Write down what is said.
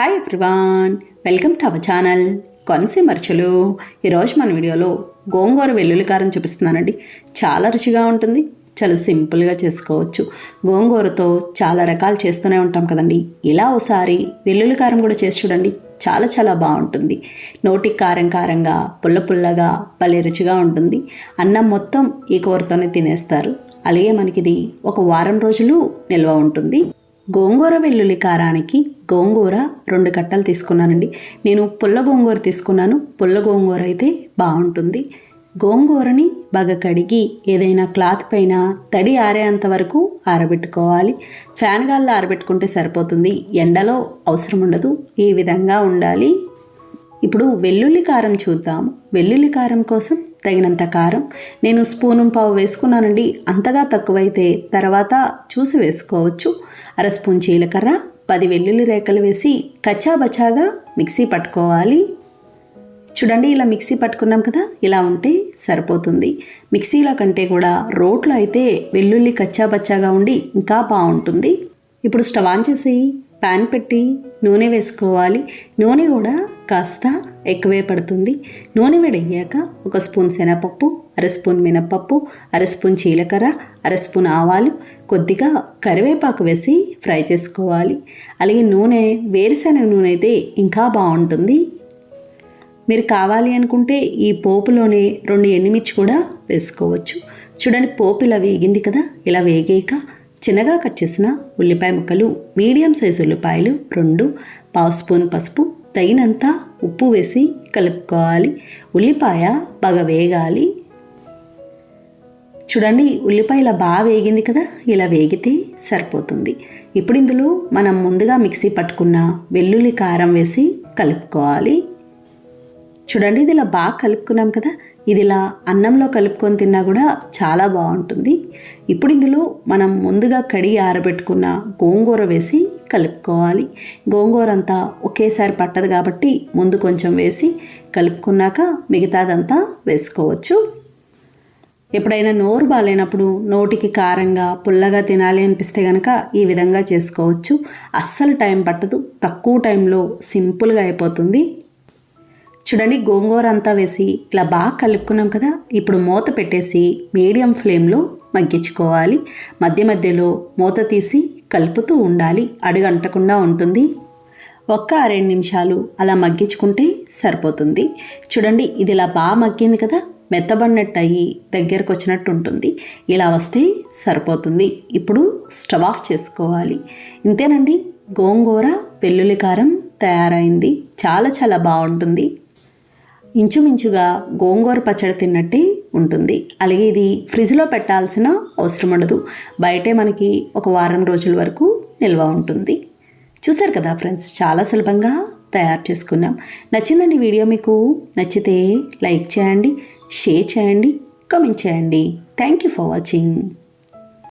Hi everyone welcome to our channel కొనసీమర్చులు ఈరోజు మన వీడియోలో గోంగూర వెల్లుల్లి కారం చూపిస్తున్నానండి. చాలా రుచిగా ఉంటుంది. చాలా సింపుల్గా చేసుకోవచ్చు. గోంగూరతో చాలా రకాలు చేస్తూనే ఉంటాం కదండి. ఇలా ఒకసారి వెల్లుల్లి కారం కూడా చేసి చూడండి. చాలా చాలా బాగుంటుంది. నోటికి కారం కారంగా పుల్ల పుల్లగా భలే రుచిగా ఉంటుంది. అన్నం మొత్తం ఈ కూరతోనే తినేస్తారు. అలాగే మనకిది ఒక వారం రోజులు నిల్వ ఉంటుంది. గోంగూర వెల్లుల్లి కారానికి గోంగూర రెండు కట్టలు తీసుకున్నానండి. నేను పుల్ల గోంగూర తీసుకున్నాను. పుల్ల గోంగూర అయితే బాగుంటుంది. గోంగూరని బాగా కడిగి ఏదైనా క్లాత్ పైన తడి ఆరేంత వరకు ఆరబెట్టుకోవాలి. ఫ్యాన్ గాల్లో ఆరబెట్టుకుంటే సరిపోతుంది. ఎండలో అవసరం ఉండదు. ఈ విధంగా ఉండాలి. ఇప్పుడు వెల్లుల్లి కారం చూద్దాం. వెల్లుల్లి కారం కోసం తగినంత కారం. నేను స్పూను పావు వేసుకున్నానండి. అంతగా తక్కువైతే తర్వాత చూసి వేసుకోవచ్చు. అర స్పూన్ జీలకర్ర పది వెల్లుల్లి రేఖలు వేసి కచ్చాబచాగా మిక్సీ పట్టుకోవాలి. చూడండి ఇలా మిక్సీ పట్టుకున్నాం కదా ఇలా ఉంటే సరిపోతుంది. మిక్సీలో కంటే కూడా రోట్లో అయితే వెల్లుల్లి కచ్చాబచ్చాగా ఉండి ఇంకా బాగుంటుంది. ఇప్పుడు స్టవ్ ఆన్ చేసి ప్యాన్ పెట్టి నూనె వేసుకోవాలి. నూనె కూడా కాస్త ఎక్కువే పడుతుంది. నూనె వేడయ్యాక ఒక స్పూన్ శనగపప్పు అర స్పూన్ మినపప్పు అర స్పూన్ జీలకర్ర అర స్పూన్ ఆవాలు కొద్దిగా కరివేపాకు వేసి ఫ్రై చేసుకోవాలి. అలాగే నూనె వేరుశనగ నూనె అయితే ఇంకా బాగుంటుంది. మీరు కావాలి అనుకుంటే ఈ పోపులోనే రెండు ఎండుమిర్చి కూడా వేసుకోవచ్చు. చూడండి పోపు ఇలా వేగింది కదా ఇలా వేగాక చిన్నగా కట్ చేసిన ఉల్లిపాయ ముక్కలు మీడియం సైజు ఉల్లిపాయలు రెండు పావు స్పూన్ పసుపు తగినంత ఉప్పు వేసి కలుపుకోవాలి. ఉల్లిపాయ బాగా వేగాలి. చూడండి ఉల్లిపాయ ఇలా బాగా వేగింది కదా? ఇలా వేగితే సరిపోతుంది. ఇప్పుడు ఇందులో మనం ముందుగా మిక్సీ పట్టుకున్న వెల్లుల్లి కారం వేసి కలుపుకోవాలి. చూడండి ఇది ఇలా బాగా కలుపుకున్నాం కదా? ఇదిలా అన్నంలో కలుపుకొని తిన్నా కూడా చాలా బాగుంటుంది. ఇప్పుడు ఇందులో మనం ముందుగా కడిగి ఆరబెట్టుకున్న గోంగూర వేసి కలుపుకోవాలి. గోంగూర అంతా ఒకేసారి పట్టదు కాబట్టి ముందు కొంచెం వేసి కలుపుకున్నాక మిగతాదంతా వేసుకోవచ్చు. ఎప్పుడైనా నోరు బాగాలేనప్పుడు నోటికి కారంగా పుల్లగా తినాలి అనిపిస్తే కనుక ఈ విధంగా చేసుకోవచ్చు. అస్సలు టైం పట్టదు. తక్కువ టైంలో సింపుల్గా అయిపోతుంది. చూడండి గోంగూర అంతా వేసి ఇలా బాగా కలుపుకున్నాం కదా ఇప్పుడు మూత పెట్టేసి మీడియం ఫ్లేమ్లో మగ్గించుకోవాలి. మధ్య మధ్యలో మూత తీసి కలుపుతూ ఉండాలి అడుగంటకుండా ఉంటుంది. ఒక్క రెండు నిమిషాలు అలా మగ్గించుకుంటే సరిపోతుంది. చూడండి ఇది ఇలా బాగా మగ్గింది కదా మెత్తబడినట్టు అయ్యి దగ్గరకు వచ్చినట్టు ఉంటుంది. ఇలా వస్తే సరిపోతుంది. ఇప్పుడు స్టవ్ ఆఫ్ చేసుకోవాలి. ఇంతేనండి గోంగూర వెల్లుల్లి కారం తయారైంది. చాలా చాలా బాగుంటుంది. ఇంచుమించుగా గోంగూర పచ్చడి తిన్నట్టే ఉంటుంది. అలాగే ఇది ఫ్రిడ్జ్లో పెట్టాల్సిన అవసరం ఉండదు. బయటే మనకి ఒక వారం రోజుల వరకు నిల్వ ఉంటుంది. చూసారు కదా ఫ్రెండ్స్ చాలా సులభంగా తయారు చేసుకున్నాం. నచ్చిందండి వీడియో మీకు నచ్చితే లైక్ చేయండి షేర్ చేయండి కామెంట్ చేయండి. Thank you for watching.